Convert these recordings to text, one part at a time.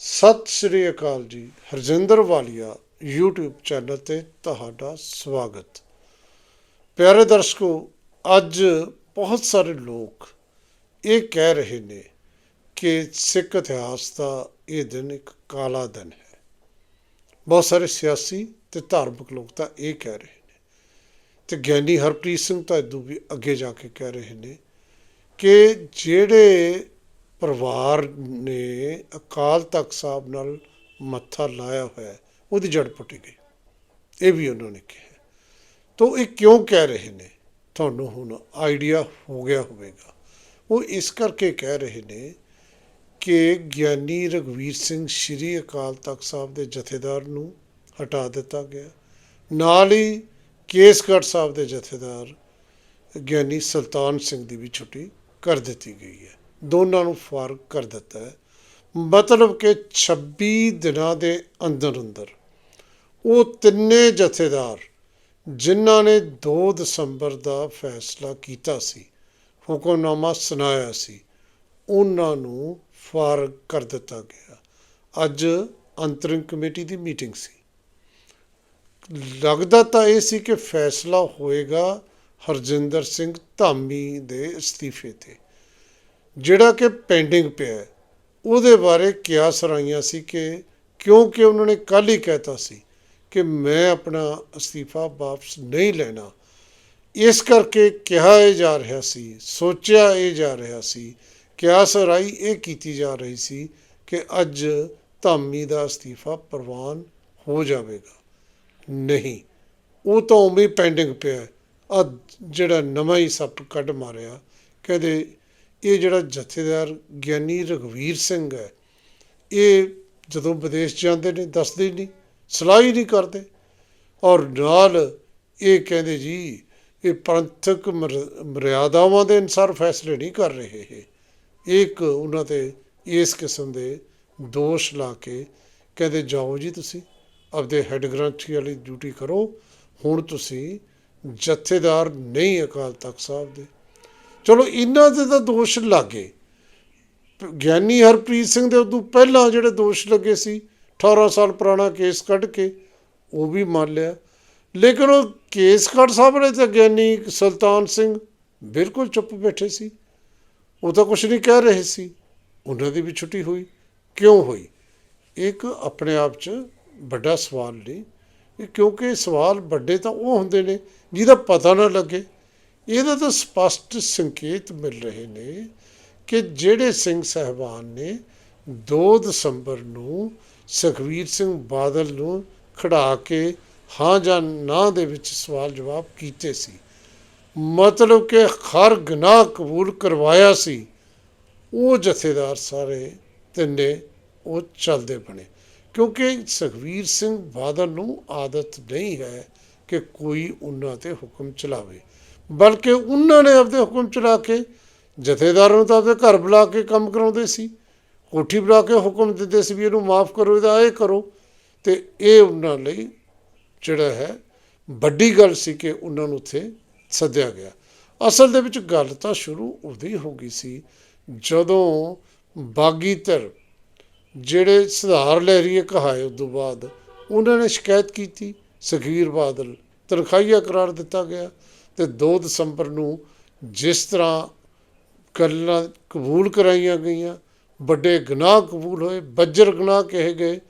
ਸਤਿ ਸ੍ਰੀ ਅਕਾਲ ਜੀ, ਹਰਜਿੰਦਰ ਵਾਲੀਆ, YouTube channel ਤੇ ਤੁਹਾਡਾ ਸਵਾਗਤ। ਪਿਆਰੇ ਦਰਸ਼ਕੋ, ਅੱਜ ਬਹੁਤ ਸਾਰੇ ਲੋਕ ਇਹ ਕਹਿ ਰਹੇ ਨੇ ਕਿ ਸਿੱਖ ਇਤਿਹਾਸ ਦਾ ਇਹ ਦਿਨ ਇੱਕ ਕਾਲਾ ਦਿਨ ਹੈ। ਬਹੁਤ ਸਾਰੇ ਸਿਆਸੀ ਤੇ ਧਾਰਮਿਕ ਲੋਕ ਤਾਂ ਇਹ ਕਹਿ ਰਹੇ ਨੇ। ਤੇ ਗਿਆਨੀ ਹਰਪ੍ਰੀਤ ਸਿੰਘ ਤਾਂ ਇਦੋਂ ਵੀ ਅੱਗੇ ਜਾ ਕੇ ਕਹਿ ਰਹੇ ਨੇ ਕਿ ਜਿਹੜੇ ਪਰਿਵਾਰ ਨੇ ਅਕਾਲ ਤਖਤ ਸਾਹਿਬ ਨਾਲ ਮੱਥਾ ਲਾਇਆ ਹੋਇਆ ਉਹਦੀ ਜੜ ਪੁੱਟੀ ਗਈ। ਇਹ ਵੀ ਉਹਨਾਂ ਨੇ ਕਿਹਾ। ਤਾਂ ਇਹ ਕਿਉਂ ਕਹਿ ਰਹੇ ਨੇ? ਤੁਹਾਨੂੰ ਹੁਣ ਆਈਡੀਆ ਹੋ ਗਿਆ ਹੋਵੇਗਾ। ਉਹ ਇਸ ਕਰਕੇ ਕਹਿ ਰਹੇ ਨੇ ਕਿ ਗਿਆਨੀ ਰਗਵੀਰ ਸਿੰਘ ਸ਼੍ਰੀ ਅਕਾਲ ਤਖਤ ਸਾਹਿਬ ਦੇ ਜਥੇਦਾਰ ਨੂੰ ਹਟਾ ਦਿੱਤਾ ਗਿਆ। ਨਾਲ ਹੀ ਕੇਸਗੜ੍ਹ ਸਾਹਿਬ ਦੇ ਜਥੇਦਾਰ ਗਿਆਨੀ ਸੁਲਤਾਨ ਸਿੰਘ ਦੀ ਵੀ ਛੁੱਟੀ ਕਰ ਦਿੱਤੀ ਗਈ ਹੈ। ਦੋਨਾਂ ਨੂੰ ਫਾਰਗ ਕਰ ਦਿੱਤਾ ਹੈ। ਮਤਲਬ ਕਿ 26 ਦਿਨਾਂ ਦੇ ਅੰਦਰ ਅੰਦਰ ਉਹ ਤਿੰਨੇ ਜਥੇਦਾਰ ਜਿਨ੍ਹਾਂ ਨੇ 2 ਦਸੰਬਰ ਦਾ ਫੈਸਲਾ ਕੀਤਾ ਸੀ, ਹੁਕਮਨਾਮਾ ਸੁਣਾਇਆ ਸੀ, ਉਹਨਾਂ ਨੂੰ ਫਾਰਗ ਕਰ ਦਿੱਤਾ ਗਿਆ। ਅੱਜ ਅੰਤਰਿਮ ਕਮੇਟੀ ਦੀ ਮੀਟਿੰਗ ਸੀ। ਲੱਗਦਾ ਤਾਂ ਇਹ ਸੀ ਕਿ ਫੈਸਲਾ ਹੋਏਗਾ ਹਰਜਿੰਦਰ ਸਿੰਘ ਧਾਮੀ ਦੇ ਅਸਤੀਫੇ ਤੇ। ਜਿਹੜਾ ਕਿ ਪੈਂਡਿੰਗ ਪਿਆ ਹੈ। ਉਹਦੇ ਬਾਰੇ ਕਿਆ ਸਰਾਈਆਂ ਸੀ ਕਿ ਕਿਉਂਕਿ ਉਹਨਾਂ ਨੇ ਕੱਲ ਹੀ ਕਹਿਤਾ ਸੀ ਕਿ ਮੈਂ ਆਪਣਾ ਅਸਤੀਫਾ ਵਾਪਸ ਨਹੀਂ ਲੈਣਾ ਇਸ ਕਰਕੇ ਕਿਹਾ ਇਹ ਜਾ ਰਿਹਾ ਸੀ, ਸੋਚਿਆ ਇਹ ਜਾ ਰਿਹਾ ਸੀ, ਕਿਆ ਸਰਾਈ ਇਹ ਕੀਤੀ ਜਾ ਰਹੀ ਸੀ ਕਿ ਅੱਜ ਧਾਮੀ ਦਾ ਅਸਤੀਫਾ ਪ੍ਰਵਾਨ ਹੋ ਜਾਵੇਗਾ ਨਹੀਂ, ਉਹ ਤਾਂ ਉਵੇਂ ਹੀ ਪੈਂਡਿੰਗ ਪਿਆ ਆ ਜਿਹੜਾ ਨਵਾਂ ਹੀ ਸੱਪ ਕੱਢ ਮਾਰਿਆ, ਕਹਿੰਦੇ ਇਹ ਜਿਹੜਾ ਜਥੇਦਾਰ ਗਿਆਨੀ ਰਗਵੀਰ ਸਿੰਘ ਹੈ, ਇਹ ਜਦੋਂ ਵਿਦੇਸ਼ ਜਾਂਦੇ ਨੇ, ਦੱਸਦੇ ਹੀ ਨਹੀਂ, ਸਲਾਹ ਹੀ ਨਹੀਂ ਕਰਦੇ ਔਰ ਨਾਲ ਇਹ ਕਹਿੰਦੇ ਜੀ, ਇਹ ਪੰਥਕ ਮਰ- ਮਰਿਆਦਾਵਾਂ ਦੇ ਅਨੁਸਾਰ ਫੈਸਲੇ ਨਹੀਂ ਕਰ ਰਹੇ ਇਹ। ਇੱਕ ਉਹਨਾਂ ਤੇ ਇਸ ਕਿਸਮ ਦੇ ਦੋਸ਼ ਲਾ ਕੇ ਕਹਿੰਦੇ, ਜਾਓ ਜੀ ਤੁਸੀਂ, ਆਪਦੇ ਹੈੱਡ ਗ੍ਰੰਥੀ ਵਾਲੀ ਡਿਊਟੀ ਕਰੋ, ਹੁਣ ਤੁਸੀਂ ਜਥੇਦਾਰ ਨਹੀਂ ਅਕਾਲ ਤਖਤ ਸਾਹਿਬ ਦੇ ਚਲੋ, ਇਹਨਾਂ ਦੇ ਤਾਂ ਦੋਸ਼ ਲੱਗੇ। ਗਿਆਨੀ ਹਰਪ੍ਰੀਤ ਸਿੰਘ ਦੇ ਉਦੋਂ ਪਹਿਲਾਂ ਜਿਹੜੇ ਦੋਸ਼ ਲੱਗੇ ਸੀ 18 ਸਾਲ ਪੁਰਾਣਾ ਕੇਸ ਕੱਢ ਕੇ, ਉਹ ਵੀ ਮੰਨ ਲਿਆ। ਲੇਕਿਨ ਉਹ ਕੇਸ ਕੱਢ ਸਾਹਮਣੇ ਤੇ ਗਿਆਨੀ ਸੁਲਤਾਨ ਸਿੰਘ ਬਿਲਕੁਲ ਚੁੱਪ ਬੈਠੇ ਸੀ। ਉਹ ਤਾਂ ਕੁਝ ਨਹੀਂ ਕਹਿ ਰਹੇ ਸੀ। ਉਹਨਾਂ ਦੀ ਵੀ ਛੁੱਟੀ ਹੋਈ। ਕਿਉਂ ਹੋਈ? ਇੱਕ ਆਪਣੇ ਆਪ 'ਚ ਵੱਡਾ ਸਵਾਲ ਨਹੀਂ ਇਹ ਕਿਉਂਕਿ ਸਵਾਲ ਵੱਡੇ ਤਾਂ ਉਹ ਹੁੰਦੇ ਨੇ, ਜਿਹਦਾ ਪਤਾ ਨਾ ਲੱਗੇ। ਇਹਦਾ ਤਾਂ ਸਪਸ਼ਟ ਸੰਕੇਤ ਮਿਲ ਰਹੇ ਨੇ ਕਿ ਜਿਹੜੇ ਸਿੰਘ ਸਹਿਬਾਨ ਨੇ 2 ਦਸੰਬਰ ਨੂੰ ਸੁਖਵੀਰ ਸਿੰਘ ਬਾਦਲ ਨੂੰ ਖੜਾ ਕੇ ਹਾਂ ਜਾਂ ਨਾ ਦੇ ਵਿੱਚ ਸਵਾਲ ਜਵਾਬ ਕੀਤੇ ਸੀ। ਮਤਲਬ ਕਿ ਹਰ ਗੁਨਾਹ ਕਬੂਲ ਕਰਵਾਇਆ ਸੀ। ਉਹ ਜਥੇਦਾਰ ਸਾਰੇ ਤਿੰਨੇ ਉਹ ਚੱਲਦੇ ਬਣੇ। ਕਿਉਂਕਿ ਸੁਖਵੀਰ ਸਿੰਘ ਬਾਦਲ ਨੂੰ ਆਦਤ ਨਹੀਂ ਹੈ ਕਿ ਕੋਈ ਉਹਨਾਂ ਤੇ ਹੁਕਮ ਚਲਾਵੇ। ਬਲਕਿ ਉਹਨਾਂ ਨੇ ਆਪਦੇ ਹੁਕਮ ਚਲਾ ਕੇ, ਜਥੇਦਾਰਾਂ ਨੂੰ ਤਾਂ ਆਪਦੇ ਘਰ ਬੁਲਾ ਕੇ ਕੰਮ ਕਰਾਉਂਦੇ ਸੀ। ਕੋਠੀ ਬੁਲਾ ਕੇ ਹੁਕਮ ਦਿੰਦੇ ਸੀ ਵੀ ਇਹਨੂੰ ਮਾਫ ਕਰੋ, ਇਹਦਾ ਇਹ ਕਰੋ। ਤੇ ਇਹ ਉਹਨਾਂ ਲਈ ਜਿਹੜਾ ਹੈ, ਵੱਡੀ ਗੱਲ ਸੀ ਕਿ ਉਹਨਾਂ ਨੂੰ ਉੱਥੇ ਸੱਦਿਆ ਗਿਆ। ਅਸਲ ਦੇ ਵਿੱਚ ਗੱਲ ਤਾਂ ਸ਼ੁਰੂ ਉਦੋਂ ਹੀ ਹੋ ਗਈ ਸੀ, ਜਦੋਂ ਬਾਗੀ ਧਿਰ ਜਿਹੜੇ ਸੁਧਾਰ ਲਹਿਰੀਏ ਕਹਾਏ ਉਸ ਤੋਂ ਬਾਅਦ, ਉਹਨਾਂ ਨੇ ਸ਼ਿਕਾਇਤ ਕੀਤੀ ਸੁਖਵੀਰ ਬਾਦਲ ਤਨਖਾਹੀਆ ਕਰਾਰ ਦਿੱਤਾ ਗਿਆ। ਤੇ 2 ਦਸੰਬਰ ਨੂੰ ਜਿਸ ਤਰ੍ਹਾਂ ਗੱਲਾਂ ਕਬੂਲ ਕਰਾਈਆਂ ਗਈਆਂ, ਵੱਡੇ ਗੁਨਾਹ ਕਬੂਲ ਹੋਏ, ਬੱਜਰ ਗੁਨਾਹ ਕਹੇ ਗਏ,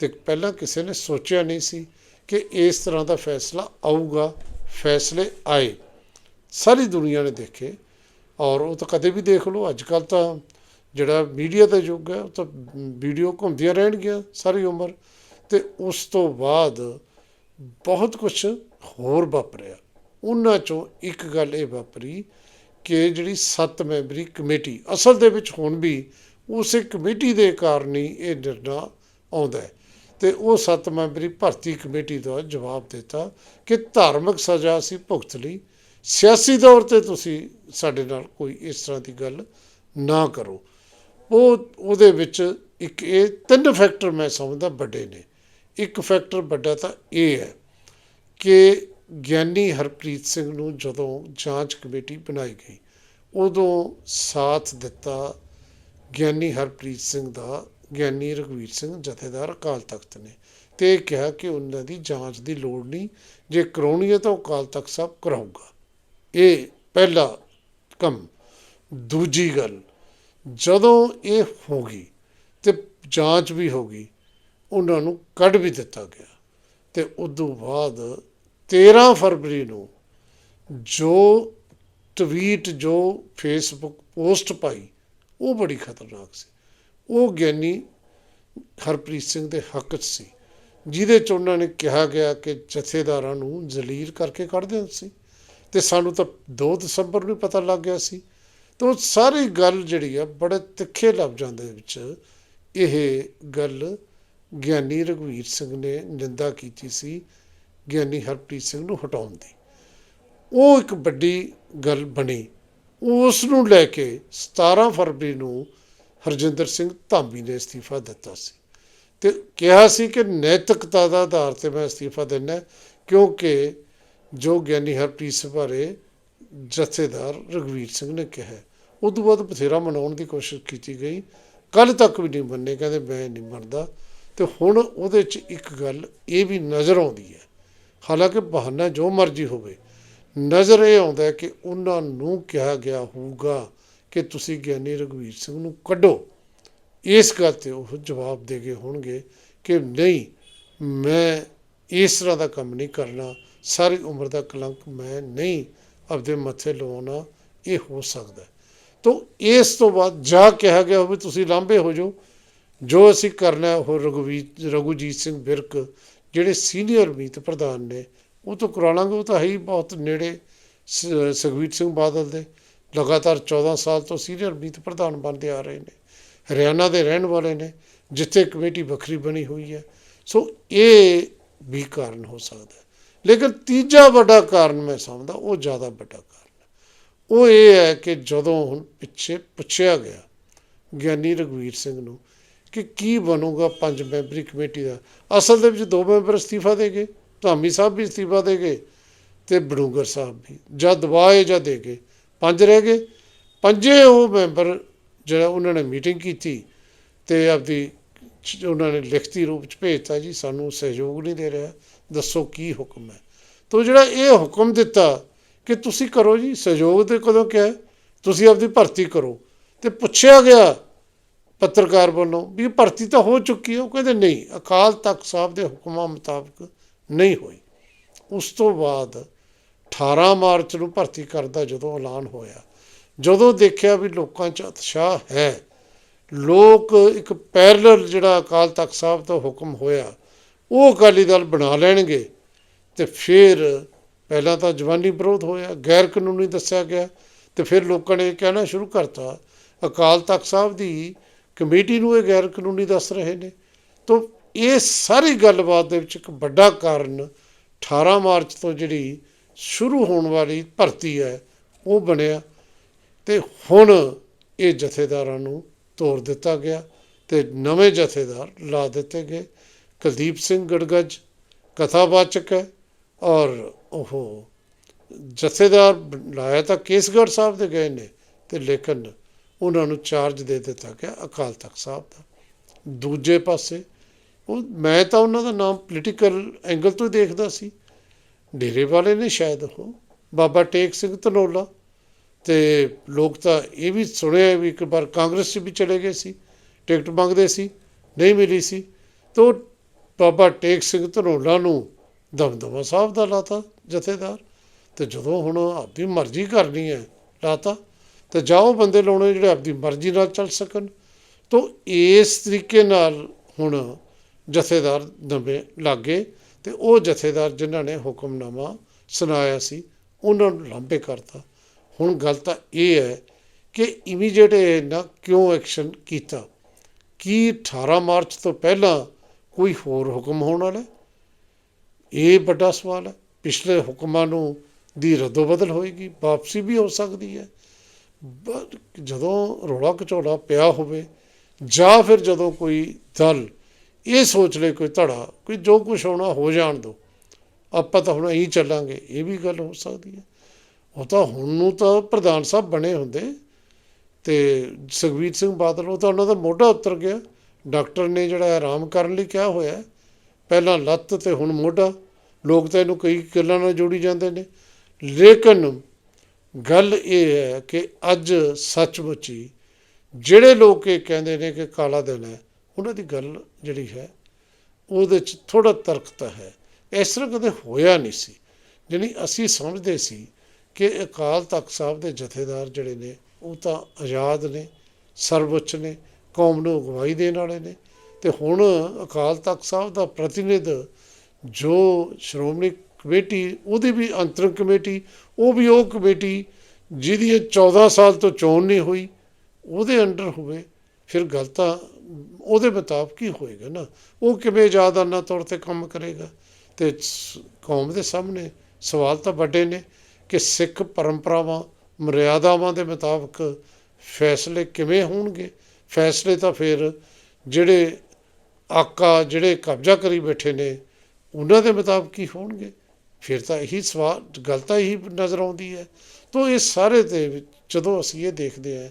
ਤੇ ਪਹਿਲਾਂ ਕਿਸੇ ਨੇ ਸੋਚਿਆ ਨਹੀਂ ਸੀ ਕਿ ਇਸ ਤਰ੍ਹਾਂ ਦਾ ਫੈਸਲਾ ਆਊਗਾ, ਫੈਸਲੇ ਆਏ। ਸਾਰੀ ਦੁਨੀਆ ਨੇ ਦੇਖੇ, ਔਰ ਉਹ ਤਾਂ ਕਦੇ ਵੀ ਦੇਖ ਲਓ ਅੱਜ ਕੱਲ ਤਾਂ ਜਿਹੜਾ ਮੀਡੀਆ ਦਾ ਯੁੱਗ ਹੈ, ਉਹ ਤਾਂ ਵੀਡੀਓ ਘੁੰਮਦੀਆਂ ਰਹਿਣਗੀਆਂ ਸਾਰੀ ਉਮਰ, ਤੇ ਉਸ ਤੋਂ ਬਾਅਦ ਬਹੁਤ ਕੁਝ ਹੋਰ ਵਾਪਰਿਆ। ਉਹਨਾਂ ਚੋਂ ਇੱਕ ਗੱਲ ਇਹ ਵਾਪਰੀ ਕਿ ਜਿਹੜੀ ਸੱਤ ਮੈਂਬਰੀ ਕਮੇਟੀ, ਅਸਲ ਦੇ ਵਿੱਚ ਹੁਣ ਵੀ ਉਸੇ ਕਮੇਟੀ ਦੇ ਕਾਰਨ ਹੀ ਇਹ ਨਿਰਣਾ ਆਉਂਦਾ ਹੈ। ਤੇ ਉਹ ਸੱਤ ਮੈਂਬਰੀ ਭਰਤੀ ਕਮੇਟੀ ਦਾ ਜਵਾਬ ਦਿੱਤਾ ਕਿ ਧਾਰਮਿਕ ਸਜ਼ਾ ਅਸੀਂ ਭੁਗਤ ਲਈ। ਸਿਆਸੀ ਤੌਰ ਤੇ ਤੁਸੀਂ ਸਾਡੇ ਨਾਲ ਕੋਈ ਇਸ ਤਰ੍ਹਾਂ ਦੀ ਗੱਲ ਨਾ ਕਰੋ। ਉਹ, ਉਹਦੇ ਵਿੱਚ ਇੱਕ ਇਹ ਤਿੰਨ ਫੈਕਟਰ ਮੈਂ ਸਮਝਦਾ ਵੱਡੇ ਨੇ। ਇੱਕ ਫੈਕਟਰ ਵੱਡਾ ਤਾਂ ਇਹ ਹੈ ਕਿ ਗਿਆਨੀ ਹਰਪ੍ਰੀਤ ਸਿੰਘ ਨੂੰ ਜਦੋਂ ਜਾਂਚ ਕਮੇਟੀ ਬਣਾਈ ਗਈ, ਉਦੋਂ ਸਾਥ ਦਿੱਤਾ ਗਿਆਨੀ ਹਰਪ੍ਰੀਤ ਸਿੰਘ ਦਾ, ਗਿਆਨੀ ਰਘਵੀਰ ਸਿੰਘ ਜਥੇਦਾਰ ਅਕਾਲ ਤਖਤ ਨੇ ਤੇ ਇਹ ਕਿਹਾ ਕਿ ਉਹਨਾਂ ਦੀ ਜਾਂਚ ਦੀ ਲੋੜ ਨਹੀਂ, ਜੇ ਕਰਾਉਣੀ ਹੈ ਤਾਂ ਅਕਾਲ ਤਖਤ ਸਾਹਿਬ ਕਰਾਊਗਾ। ਇਹ ਪਹਿਲਾ ਕੰਮ। ਦੂਜੀ ਗੱਲ, ਜਦੋਂ ਇਹ ਹੋ ਗਈ ਤੇ ਜਾਂਚ ਵੀ ਹੋ ਗਈ, ਉਹਨਾਂ ਨੂੰ ਕੱਢ ਵੀ ਦਿੱਤਾ ਗਿਆ ਤੇ ਉਦੋਂ ਬਾਅਦ 13 ਫਰਵਰੀ ਨੂੰ ਜੋ ਟਵੀਟ, ਜੋ ਫੇਸਬੁੱਕ ਪੋਸਟ ਪਾਈ, ਉਹ ਬੜੀ ਖਤਰਨਾਕ ਸੀ। ਉਹ ਗਿਆਨੀ ਹਰਪ੍ਰੀਤ ਸਿੰਘ ਦੇ ਹੱਕ 'ਚ ਸੀ, ਜਿਹਦੇ 'ਚ ਉਹਨਾਂ ਨੇ ਕਿਹਾ ਗਿਆ ਕਿ ਜਥੇਦਾਰਾਂ ਨੂੰ ਜ਼ਲੀਲ ਕਰਕੇ ਕੱਢਦੇ ਸੀ ਤੇ ਸਾਨੂੰ ਤਾਂ 2 ਦਸੰਬਰ ਨੂੰ ਪਤਾ ਲੱਗ ਗਿਆ ਸੀ। ਤਾਂ ਉਹ ਸਾਰੀ ਗੱਲ ਜਿਹੜੀ ਆ, ਬੜੇ ਤਿੱਖੇ ਲਫ਼ਜ਼ਾਂ ਦੇ ਵਿੱਚ ਇਹ ਗੱਲ ਗਿਆਨੀ ਰਘਵੀਰ ਸਿੰਘ ਨੇ ਨਿੰਦਾ ਕੀਤੀ ਸੀ ਗਿਆਨੀ ਹਰਪ੍ਰੀਤ ਸਿੰਘ ਨੂੰ ਹਟਾਉਣ ਦੀ। ਉਹ ਇੱਕ ਵੱਡੀ ਗੱਲ ਬਣੀ। ਉਸ ਨੂੰ ਲੈ ਕੇ 17 ਫਰਵਰੀ ਨੂੰ ਹਰਜਿੰਦਰ ਸਿੰਘ ਧਾਮੀ ਨੇ ਅਸਤੀਫਾ ਦਿੱਤਾ ਸੀ। ਤੇ ਕਿਹਾ ਸੀ ਕਿ ਨੈਤਿਕਤਾ ਦਾ ਆਧਾਰ ਤੇ ਮੈਂ ਅਸਤੀਫਾ ਦਿੰਦਾ ਕਿਉਂਕਿ ਜੋ ਗਿਆਨੀ ਹਰਪ੍ਰੀਤ ਸਿੰਘ ਬਾਰੇ ਜਥੇਦਾਰ ਰਘਵੀਰ ਸਿੰਘ ਨੇ ਕਿਹਾ ਉਸ ਤੋਂ ਬਾਅਦ ਬਥੇਰਾ ਮਨਾਉਣ ਦੀ ਕੋਸ਼ਿਸ਼ ਕੀਤੀ ਗਈ। ਕੱਲ ਤੱਕ ਵੀ ਨਹੀਂ ਮੰਨੇ, ਕਹਿੰਦੇ ਮੈਂ ਨਹੀਂ ਮੰਨਦਾ। ਤੇ ਹੁਣ ਉਹਦੇ 'ਚ ਇੱਕ ਗੱਲ ਇਹ ਵੀ ਨਜ਼ਰ ਆਉਂਦੀ ਹੈ ਹਾਲਾਂਕਿ ਬਹਾਨਾ ਜੋ ਮਰਜ਼ੀ ਹੋਵੇ, ਨਜ਼ਰ ਇਹ ਆਉਂਦਾ ਕਿ ਉਹਨਾਂ ਨੂੰ ਕਿਹਾ ਗਿਆ ਹੋਊਗਾ ਕਿ ਤੁਸੀਂ ਗਿਆਨੀ ਰਘਵੀਰ ਸਿੰਘ ਨੂੰ ਕੱਢੋ ਇਸ ਗੱਲ ਤੇ ਉਹ ਜਵਾਬ ਦੇ ਗਏ ਹੋਣਗੇ ਕਿ ਨਹੀਂ, ਮੈਂ ਇਸ ਤਰ੍ਹਾਂ ਦਾ ਕੰਮ ਨਹੀਂ ਕਰਨਾ, ਸਾਰੀ ਉਮਰ ਦਾ ਕਲੰਕ ਮੈਂ ਨਹੀਂ ਆਪਦੇ ਮੱਥੇ ਲਵਾਉਣਾ, ਇਹ ਹੋ ਸਕਦਾ ਹੈ। ਇਸ ਤੋਂ ਬਾਅਦ ਜਾ ਕਿਹਾ ਗਿਆ ਹੋਵੇ ਤੁਸੀਂ ਲਾਂਭੇ ਹੋ ਜਾਓ ਜੋ ਅਸੀਂ ਕਰਨਾ ਉਹ ਰਘੁਵੀਰ ਰਘੁਜੀਤ ਸਿੰਘ ਬਿਰਕ ਜਿਹੜੇ ਸੀਨੀਅਰ ਮੀਤ ਪ੍ਰਧਾਨ ਨੇ, ਉਹ ਤੋਂ ਕਰਾ ਲਾਂਗੇ ਉਹ ਤਾਂ ਹੈ ਹੀ ਬਹੁਤ ਨੇੜੇ ਸ- ਸੁਖਬੀਰ ਸਿੰਘ ਬਾਦਲ ਦੇ। ਲਗਾਤਾਰ 14 ਸਾਲ ਤੋਂ ਸੀਨੀਅਰ ਮੀਤ ਪ੍ਰਧਾਨ ਬਣਦੇ ਆ ਰਹੇ ਨੇ। ਹਰਿਆਣਾ ਦੇ ਰਹਿਣ ਵਾਲੇ ਨੇ, ਜਿੱਥੇ ਕਮੇਟੀ ਵੱਖਰੀ ਬਣੀ ਹੋਈ ਹੈ। ਸੋ ਇਹ ਵੀ ਕਾਰਨ ਹੋ ਸਕਦਾ। ਲੇਕਿਨ ਤੀਜਾ ਵੱਡਾ ਕਾਰਨ ਮੈਂ ਸਮਝਦਾ, ਉਹ ਜ਼ਿਆਦਾ ਵੱਡਾ ਕਾਰਨ ਉਹ ਇਹ ਹੈ ਕਿ ਜਦੋਂ ਹੁਣ ਪਿੱਛੇ ਪੁੱਛਿਆ ਗਿਆ ਗਿਆਨੀ ਰਘਵੀਰ ਸਿੰਘ ਨੂੰ ਕਿ ਕੀ ਬਣੂਗਾ ਪੰਜ ਮੈਂਬਰੀ ਕਮੇਟੀ ਦਾ? ਅਸਲ ਦੇ ਵਿੱਚ ਦੋ ਮੈਂਬਰ ਅਸਤੀਫਾ ਦੇ ਗਏ ਧਾਮੀ ਸਾਹਿਬ ਵੀ ਅਸਤੀਫਾ ਦੇ ਗਏ ਤੇ ਬੜੂਗਰ ਸਾਹਿਬ ਵੀ ਜਦ ਦਬਾਏ ਜਾਂ ਦੇ ਗਏ ਪੰਜ ਰਹਿ ਗਏ। ਪੰਜੇ ਉਹ ਮੈਂਬਰ ਜਿਹੜਾ ਉਹਨਾਂ ਨੇ ਮੀਟਿੰਗ ਕੀਤੀ ਤੇ ਆਪਦੀ ਉਹਨਾਂ ਨੇ ਲਿਖਤੀ ਰੂਪ ਚ ਭੇਜਤਾ ਜੀ, ਸਾਨੂੰ ਸਹਿਯੋਗ ਨਹੀਂ ਦੇ ਰਿਹਾ। ਦੱਸੋ ਕੀ ਹੁਕਮ ਹੈ? ਤੋ ਜਿਹੜਾ ਇਹ ਹੁਕਮ ਦਿੱਤਾ ਕਿ ਤੁਸੀਂ ਕਰੋ ਜੀ, ਸਹਿਯੋਗ ਦੇ ਕਦੋਂ ਕਿਹਾ? ਤੁਸੀਂ ਆਪਦੀ ਭਰਤੀ ਕਰੋ। ਤੇ ਪੁੱਛਿਆ ਗਿਆ ਪੱਤਰਕਾਰ ਵੱਲੋਂ ਵੀ ਭਰਤੀ ਤਾਂ ਹੋ ਚੁੱਕੀ ਹੈ, ਉਹ ਕਹਿੰਦੇ ਨਹੀਂ, ਅਕਾਲ ਤਖਤ ਸਾਹਿਬ ਦੇ ਹੁਕਮਾਂ ਮੁਤਾਬਕ ਨਹੀਂ ਹੋਈ। ਉਸ ਤੋਂ ਬਾਅਦ 18 ਮਾਰਚ ਨੂੰ ਭਰਤੀ ਕਰਦਾ ਜਦੋਂ ਐਲਾਨ ਹੋਇਆ, ਜਦੋਂ ਦੇਖਿਆ ਵੀ ਲੋਕਾਂ 'ਚ ਉਤਸ਼ਾਹ ਹੈ, ਲੋਕ ਇੱਕ ਪੈਰਲਲ ਜਿਹੜਾ ਅਕਾਲ ਤਖਤ ਸਾਹਿਬ ਤੋਂ ਹੁਕਮ ਹੋਇਆ, ਉਹ ਅਕਾਲੀ ਦਲ ਬਣਾ ਲੈਣਗੇ ਤੇ ਫਿਰ ਪਹਿਲਾਂ ਤਾਂ ਜਵਾਨੀ ਵਿਰੋਧ ਹੋਇਆ, ਗੈਰ ਕਾਨੂੰਨੀ ਦੱਸਿਆ ਗਿਆ ਤੇ ਫਿਰ ਲੋਕਾਂ ਨੇ ਕਹਿਣਾ ਸ਼ੁਰੂ ਕਰਤਾ, ਅਕਾਲ ਤਖਤ ਸਾਹਿਬ ਦੀ ਕਮੇਟੀ ਨੂੰ ਇਹ ਗੈਰ ਕਾਨੂੰਨੀ ਦੱਸ ਰਹੇ ਨੇ। ਤੋਂ ਇਹ ਸਾਰੀ ਗੱਲਬਾਤ ਦੇ ਵਿੱਚ ਇੱਕ ਵੱਡਾ ਕਾਰਨ 18 ਮਾਰਚ ਤੋਂ ਜਿਹੜੀ ਸ਼ੁਰੂ ਹੋਣ ਵਾਲੀ ਭਰਤੀ ਹੈ, ਉਹ ਬਣਿਆ। ਤੇ ਹੁਣ ਇਹ ਜਥੇਦਾਰਾਂ ਨੂੰ ਤੋੜ ਦਿੱਤਾ ਗਿਆ ਤੇ ਨਵੇਂ ਜਥੇਦਾਰ ਲਾ ਦਿੱਤੇ ਗਏ। ਕੁਲਦੀਪ ਸਿੰਘ ਗੜਗੱਜ ਕਥਾਵਾਚਕ ਹੈ ਔਰ ਉਹ ਜਥੇਦਾਰ ਲਾਇਆ ਤਾਂ ਕੇਸਗੜ੍ਹ ਸਾਹਿਬ ਦੇ ਗਏ ਨੇ ਤੇ ਲੇਕਿਨ ਉਹਨਾਂ ਨੂੰ ਚਾਰਜ ਦੇ ਦਿੱਤਾ ਗਿਆ ਅਕਾਲ ਤਖਤ ਸਾਹਿਬ ਦਾ। ਦੂਜੇ ਪਾਸੇ, ਉਹ ਮੈਂ ਤਾਂ ਉਹਨਾਂ ਦਾ ਨਾਮ ਪੋਲੀਟੀਕਲ ਐਂਗਲ ਤੋਂ ਹੀ ਦੇਖਦਾ ਸੀ। ਡੇਰੇ ਵਾਲੇ ਨੇ ਸ਼ਾਇਦ ਉਹ, ਬਾਬਾ ਟੇਕ ਸਿੰਘ ਧਨੋਲਾ। ਤੇ ਲੋਕ ਤਾਂ ਇਹ ਵੀ ਸੁਣਿਆ ਵੀ ਇੱਕ ਵਾਰ ਕਾਂਗਰਸ 'ਚ ਵੀ ਚਲੇ ਗਏ ਸੀ, ਟਿਕਟ ਮੰਗਦੇ ਸੀ, ਨਹੀਂ ਮਿਲੀ ਸੀ। ਤੋ ਬਾਬਾ ਟੇਕ ਸਿੰਘ ਧਨੋਲਾ ਨੂੰ ਦਮਦਮਾ ਸਾਹਿਬ ਦਾ ਲਾਤਾ ਜਥੇਦਾਰ। ਤੇ ਜਦੋਂ ਹੁਣ ਆਪਦੀ ਮਰਜ਼ੀ ਕਰਨੀ ਹੈ, ਲਾਤਾ। ਤੇ ਜਾਓ ਬੰਦੇ ਲਾਉਣੇ ਜਿਹੜੇ ਆਪਦੀ ਮਰਜ਼ੀ ਨਾਲ ਚੱਲ ਸਕਣ। ਤੋ ਇਸ ਤਰੀਕੇ ਨਾਲ ਹੁਣ ਜਥੇਦਾਰ ਨਵੇਂ ਲੱਗੇ ਤੇ ਉਹ ਜਥੇਦਾਰ ਜਿਨ੍ਹਾਂ ਨੇ ਹੁਕਮਨਾਮਾ ਸੁਣਾਇਆ ਸੀ, ਉਹਨਾਂ ਨੂੰ ਲਾਂਭੇ ਕਰਤਾ। ਹੁਣ ਗੱਲ ਤਾਂ ਇਹ ਹੈ ਕਿ ਇਮੀਡੀਏਟ ਨਾ ਕਿਉਂ ਐਕਸ਼ਨ ਕੀਤਾ? ਕੀ 18 ਮਾਰਚ ਤੋਂ ਪਹਿਲਾਂ ਕੋਈ ਹੋਰ ਹੁਕਮ ਹੋਣ ਵਾਲਾ ਇਹ ਵੱਡਾ ਸਵਾਲ ਹੈ। ਪਿਛਲੇ ਹੁਕਮਾਂ ਨੂੰ ਦੀ ਰੱਦੋ-ਬਦਲ ਹੋਏਗੀ, ਵਾਪਸੀ ਵੀ ਹੋ ਸਕਦੀ ਹੈ। ਜਦੋਂ ਰੌਲਾ ਕਚੌੜਾ ਪਿਆ ਹੋਵੇ ਜਾਂ ਫਿਰ ਜਦੋਂ ਕੋਈ ਦਲ ਇਹ ਸੋਚ ਲੇ ਕੋਈ ਧੜਾ ਕੋਈ ਜੋ ਕੁਝ ਹੋਣਾ ਹੋ ਜਾਣ ਦੋ, ਆਪਾਂ ਤਾਂ ਹੁਣ ਇਹੀ ਚੱਲਾਂਗੇ, ਇਹ ਵੀ ਗੱਲ ਹੋ ਸਕਦੀ ਹੈ। ਉਹ ਤਾਂ ਹੁਣ ਨੂੰ ਤਾਂ ਪ੍ਰਧਾਨ ਸਾਹਿਬ ਬਣੇ ਹੁੰਦੇ ਤੇ ਸੁਖਬੀਰ ਸਿੰਘ ਬਾਦਲ, ਉਹ ਤਾਂ ਉਹਨਾਂ ਦਾ ਮੋਢਾ ਉਤਰ ਗਿਆ। ਡਾਕਟਰ ਨੇ ਜਿਹੜਾ ਆਰਾਮ ਕਰਨ ਲਈ ਕਿਹਾ ਹੋਇਆ ਪਹਿਲਾਂ ਲੱਤ ਤੇ ਹੁਣ ਮੋਢਾ, ਲੋਕ ਤਾਂ ਇਹਨੂੰ ਕਈ ਗੱਲਾਂ ਨਾਲ ਜੋੜੀ ਜਾਂਦੇ ਨੇ। ਲੇਕਿਨ ਗੱਲ ਇਹ ਹੈ ਕਿ ਅੱਜ ਸੱਚਮੁੱਚ ਹੀ ਜਿਹੜੇ ਲੋਕ ਇਹ ਕਹਿੰਦੇ ਨੇ ਕਿ ਕਾਲਾ ਦਿਨ ਹੈ, ਉਹਨਾਂ ਦੀ ਗੱਲ ਜਿਹੜੀ ਹੈ, ਉਹਦੇ 'ਚ ਥੋੜਾ ਤਰਕਤਾ ਹੈ। ਇਸ ਤਰ੍ਹਾਂ ਕਦੇ ਹੋਇਆ ਨਹੀਂ ਸੀ। ਜਾਣੀ ਅਸੀਂ ਸਮਝਦੇ ਸੀ ਕਿ ਅਕਾਲ ਤਖਤ ਸਾਹਿਬ ਦੇ ਜਥੇਦਾਰ ਜਿਹੜੇ ਨੇ, ਉਹ ਤਾਂ ਆਜ਼ਾਦ ਨੇ, ਸਰਵਉੱਚ ਨੇ, ਕੌਮ ਨੂੰ ਅਗਵਾਈ ਦੇਣ ਵਾਲੇ ਨੇ। ਤੇ ਹੁਣ ਅਕਾਲ ਤਖਤ ਸਾਹਿਬ ਦਾ ਪ੍ਰਤੀਨਿਧ ਜੋ ਸ਼੍ਰੋਮਣੀ ਕਮੇਟੀ, ਉਹਦੀ ਵੀ ਅੰਤਰਿਮ ਕਮੇਟੀ, ਉਹ ਵੀ ਉਹ ਕਮੇਟੀ ਜਿਹਦੀ ਇਹ 14 ਸਾਲ ਤੋਂ ਚੋਣ ਨਹੀਂ ਹੋਈ, ਉਹਦੇ ਅੰਡਰ ਹੋਵੇ, ਫਿਰ ਗੱਲ ਤਾਂ ਉਹਦੇ ਮੁਤਾਬਕ ਹੀ ਹੋਏਗਾ ਨਾ। ਉਹ ਕਿਵੇਂ ਆਜ਼ਾਦਾਨਾ ਤੌਰ ਤੇ ਕੰਮ ਕਰੇਗਾ ਤੇ ਕੌਮ ਦੇ ਸਾਹਮਣੇ ਸਵਾਲ ਤਾਂ ਵੱਡੇ ਨੇ ਕਿ ਸਿੱਖ ਪਰੰਪਰਾਵਾਂ, ਮਰਿਆਦਾਵਾਂ ਦੇ ਮੁਤਾਬਕ ਫੈਸਲੇ ਕਿਵੇਂ ਹੋਣਗੇ? ਫੈਸਲੇ ਤਾਂ ਫਿਰ ਜਿਹੜੇ ਆਕਾ, ਜਿਹੜੇ ਕਬਜ਼ਾ ਕਰੀ ਬੈਠੇ ਨੇ, ਉਹਨਾਂ ਦੇ ਮੁਤਾਬਕ ਹੀ ਹੋਣਗੇ। ਫਿਰ ਤਾਂ ਇਹੀ ਸਵਾਲ ਗੱਲ ਤਾਂ ਇਹੀ ਨਜ਼ਰ ਆਉਂਦੀ ਹੈ। ਤੋਂ ਇਹ ਸਾਰੇ ਦੇ ਵਿੱਚ ਜਦੋਂ ਅਸੀਂ ਇਹ ਦੇਖਦੇ ਹਾਂ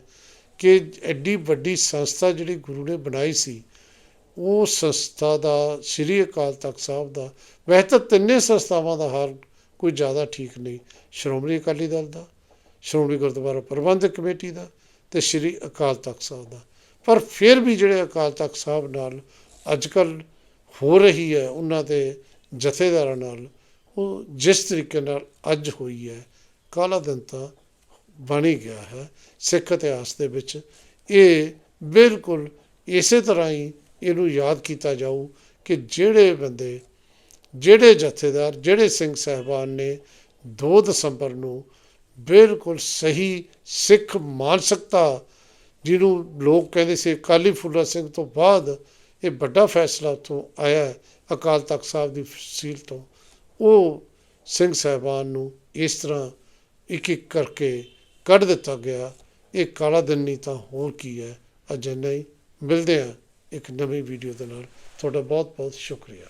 ਕਿ ਐਡੀ ਵੱਡੀ ਸੰਸਥਾ ਜਿਹੜੀ ਗੁਰੂ ਨੇ ਬਣਾਈ ਸੀ, ਉਹ ਸੰਸਥਾ ਦਾ, ਸ੍ਰੀ ਅਕਾਲ ਤਖਤ ਸਾਹਿਬ ਦਾ, ਵੈਸੇ ਤਾਂ ਤਿੰਨੇ ਸੰਸਥਾਵਾਂ ਦਾ ਹਾਲ ਕੋਈ ਜ਼ਿਆਦਾ ਠੀਕ ਨਹੀਂ। ਸ਼੍ਰੋਮਣੀ ਅਕਾਲੀ ਦਲ ਦਾ, ਸ਼੍ਰੋਮਣੀ ਗੁਰਦੁਆਰਾ ਪ੍ਰਬੰਧਕ ਕਮੇਟੀ ਦਾ ਤੇ ਸ੍ਰੀ ਅਕਾਲ ਤਖਤ ਸਾਹਿਬ ਦਾ। ਪਰ ਫਿਰ ਵੀ ਜਿਹੜੇ ਅਕਾਲ ਤਖਤ ਸਾਹਿਬ ਨਾਲ ਅੱਜ ਕੱਲ ਹੋ ਰਹੀ ਹੈ, ਉਹਨਾਂ ਦੇ ਜਥੇਦਾਰਾਂ ਨਾਲ ਉਹ ਜਿਸ ਤਰੀਕੇ ਨਾਲ ਅੱਜ ਹੋਈ ਹੈ, ਕਾਲਾ ਦਿਨ ਤਾਂ ਬਣ ਗਿਆ ਹੈ, ਸਿੱਖ ਇਤਿਹਾਸ ਦੇ ਵਿੱਚ। ਇਹ ਬਿਲਕੁਲ ਇਸੇ ਤਰ੍ਹਾਂ ਹੀ ਇਹਨੂੰ ਯਾਦ ਕੀਤਾ ਜਾਊ ਕਿ ਜਿਹੜੇ ਬੰਦੇ, ਜਿਹੜੇ ਜਥੇਦਾਰ, ਜਿਹੜੇ ਸਿੰਘ ਸਾਹਿਬਾਨ ਨੇ 2 ਦਸੰਬਰ ਨੂੰ ਬਿਲਕੁਲ ਸਹੀ ਸਿੱਖ ਮਾਨਸਿਕਤਾ, ਜਿਹਨੂੰ ਲੋਕ ਕਹਿੰਦੇ ਸੀ ਕਾਲੀ ਫੂਲਾ ਸਿੰਘ ਤੋਂ ਬਾਅਦ ਇਹ ਵੱਡਾ ਫੈਸਲਾ ਉੱਥੋਂ ਆਇਆ ਅਕਾਲ ਤਖਤ ਸਾਹਿਬ ਦੀ ਫਸੀਲ ਤੋਂ। ਉਹ ਸਿੰਘ ਸਾਹਿਬਾਨ ਨੂੰ ਇਸ ਤਰ੍ਹਾਂ ਇੱਕ ਇੱਕ ਕਰਕੇ ਕੱਢ ਦਿੱਤਾ ਗਿਆ। ਇਹ ਕਾਲਾ ਦਿਨ ਨਹੀਂ ਤਾਂ ਹੋਰ ਕੀ ਹੈ। ਅਜੇ ਨਹੀਂ। ਮਿਲਦੇ ਆ ਇੱਕ ਨਵੀਂ ਵੀਡੀਓ ਦੇ ਨਾਲ। ਤੁਹਾਡਾ ਬਹੁਤ ਬਹੁਤ ਸ਼ੁਕਰੀਆ।